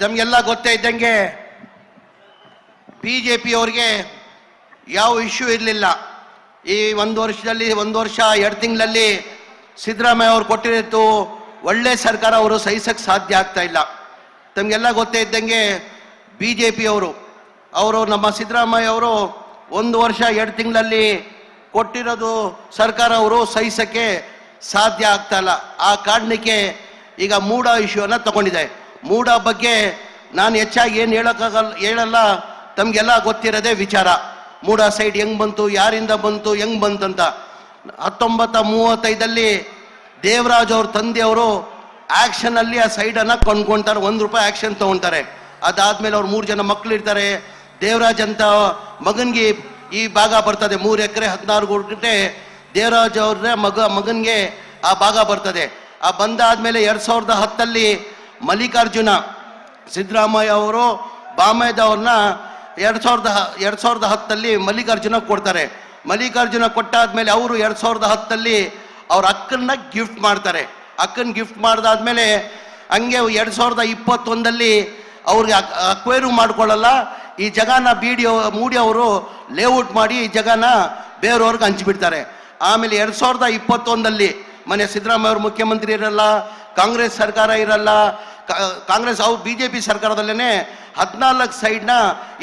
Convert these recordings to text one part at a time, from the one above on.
ತಮಗೆಲ್ಲ ಗೊತ್ತೇ ಇದ್ದಂಗೆ ಬಿ ಜೆ ಪಿಯವ್ರಿಗೆ ಯಾವ ಇಶ್ಯೂ ಇರಲಿಲ್ಲ. ಈ ಒಂದು ವರ್ಷದಲ್ಲಿ, ಒಂದು ವರ್ಷ, ಎರಡು ತಿಂಗಳಲ್ಲಿ ಸಿದ್ದರಾಮಯ್ಯ ಅವ್ರು ಕೊಟ್ಟಿರೋದು ಒಳ್ಳೆ ಸರ್ಕಾರ ಅವರು ಸಹಿಸಕ್ಕೆ ಸಾಧ್ಯ ಆಗ್ತಾ ಇಲ್ಲ. ತಮಗೆಲ್ಲ ಗೊತ್ತೇ ಇದ್ದಂಗೆ ಬಿ ಜೆ ಪಿಯವರು ಅವರು ನಮ್ಮ ಸಿದ್ದರಾಮಯ್ಯ ಅವರು ಒಂದು ವರ್ಷ, ಎರಡು ತಿಂಗಳಲ್ಲಿ ಕೊಟ್ಟಿರೋದು ಸರ್ಕಾರ ಅವರು ಸಹಿಸಕ್ಕೆ ಸಾಧ್ಯ ಆಗ್ತಾ ಇಲ್ಲ. ಆ ಕಾರಣಕ್ಕೆ ಈಗ ಮೂಡ ಇಶ್ಯೂನ ತಗೊಂಡಿದೆ ಮೂಡ ಬಗ್ಗೆ ನಾನು ಹೆಚ್ಚಾಗಿ ಏನು ಹೇಳೋಕ್ಕಾಗಲ್ಲ ಹೇಳಲ್ಲ. ತಮಗೆಲ್ಲ ಗೊತ್ತಿರೋದೇ ವಿಚಾರ. ಮೂಡ ಸೈಡ್ ಹೆಂಗೆ ಬಂತು, ಯಾರಿಂದ ಬಂತು, ಹೆಂಗ್ ಬಂತಂತ. ಹತ್ತೊಂಬತ್ತ ಮೂವತ್ತೈದಲ್ಲಿ ದೇವರಾಜ್ ಅವ್ರ ತಂದೆಯವರು ಆಕ್ಷನ್ ಅಲ್ಲಿ ಆ ಸೈಡ್ ಅನ್ನ ಕೊಂಡ್ಕೊಂತಾರೆ. ಒಂದು ರೂಪಾಯಿ ಆಕ್ಷನ್ ತಗೊಂತಾರೆ. ಅದಾದ್ಮೇಲೆ ಅವ್ರು ಮೂರು ಜನ ಮಕ್ಳು ಇರ್ತಾರೆ ದೇವರಾಜ್ ಅಂತ ಮಗನಿಗೆ ಈ ಭಾಗ ಬರ್ತದೆ. ಮೂರು ಎಕರೆ, ಹದಿನಾರು ಗುಂಟೆ ದೇವರಾಜ್ ಅವ್ರ ಮಗ ಮಗನಿಗೆ ಆ ಭಾಗ ಬರ್ತದೆ. ಆ ಬಂದಾದ್ಮೇಲೆ ಎರಡು ಸಾವಿರದ ಹತ್ತಲ್ಲಿ ಮಲ್ಲಿಕಾರ್ಜುನ ಸಿದ್ದರಾಮಯ್ಯ ಅವರು ಬಾಮೇದವ್ರನ್ನ ಎರಡು ಸಾವಿರದ ಎರಡ್ ಸಾವಿರದ ಹತ್ತಲ್ಲಿ ಮಲ್ಲಿಕಾರ್ಜುನ ಕೊಡ್ತಾರೆ. ಮಲ್ಲಿಕಾರ್ಜುನ ಕೊಟ್ಟಾದ್ಮೇಲೆ ಅವರು ಎರಡು ಸಾವಿರದ ಹತ್ತಲ್ಲಿ ಅವ್ರ ಅಕ್ಕನ್ನ ಗಿಫ್ಟ್ ಮಾಡ್ತಾರೆ. ಅಕ್ಕನ್ ಗಿಫ್ಟ್ ಮಾಡಿದಾದ್ಮೇಲೆ ಹಂಗೆ ಎರಡು ಸಾವಿರದ ಇಪ್ಪತ್ತೊಂದಲ್ಲಿ ಅವ್ರಿಗೆ ಅಕ್ವೇರು ಮಾಡ್ಕೊಳ್ಳಲ್ಲ, ಈ ಜಗನ ಬಿ ಡಿ ಮೂಡಿ ಅವರು ಲೇಔಟ್ ಮಾಡಿ ಈ ಜಗನ ಬೇರೆಯವ್ರಿಗೆ ಹಂಚಿಬಿಡ್ತಾರೆ. ಆಮೇಲೆ ಎರಡು ಸಾವಿರದ ಇಪ್ಪತ್ತೊಂದಲ್ಲಿ ಮನೆ ಸಿದ್ದರಾಮಯ್ಯ ಅವರು ಮುಖ್ಯಮಂತ್ರಿ ಇರಲ್ಲ ಕಾಂಗ್ರೆಸ್ ಸರ್ಕಾರ ಇರಲ್ಲ ಕಾಂಗ್ರೆಸ್ ಅವ್ರು ಬಿ ಜೆ ಪಿ ಸರ್ಕಾರದಲ್ಲೇ ಹದಿನಾಲ್ಕು ಸೈಡ್ನ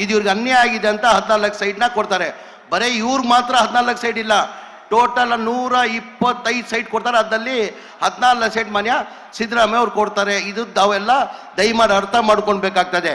ಇದು ಇವ್ರಿಗೆ ಅನ್ಯಾಯ ಆಗಿದೆ ಅಂತ ಹದಿನಾಲ್ಕು ಸೈಡ್ನ ಕೊಡ್ತಾರೆ. ಬರೀ ಇವ್ರಿಗೆ ಮಾತ್ರ ಹದಿನಾಲ್ಕು ಸೈಡ್ ಇಲ್ಲ. ಟೋಟಲ್ ನೂರ ಇಪ್ಪತ್ತೈದು ಸೈಡ್ ಕೊಡ್ತಾರೆ. ಅದರಲ್ಲಿ ಹದಿನಾಲ್ಕು ಸೈಟ್ ಮನೆಯ ಸಿದ್ದರಾಮಯ್ಯ ಅವ್ರು ಕೊಡ್ತಾರೆ. ಇದು ತಾವೆಲ್ಲ ದಯಮಾಡಿ ಅರ್ಥ ಮಾಡ್ಕೊಳ್ಬೇಕಾಗ್ತದೆ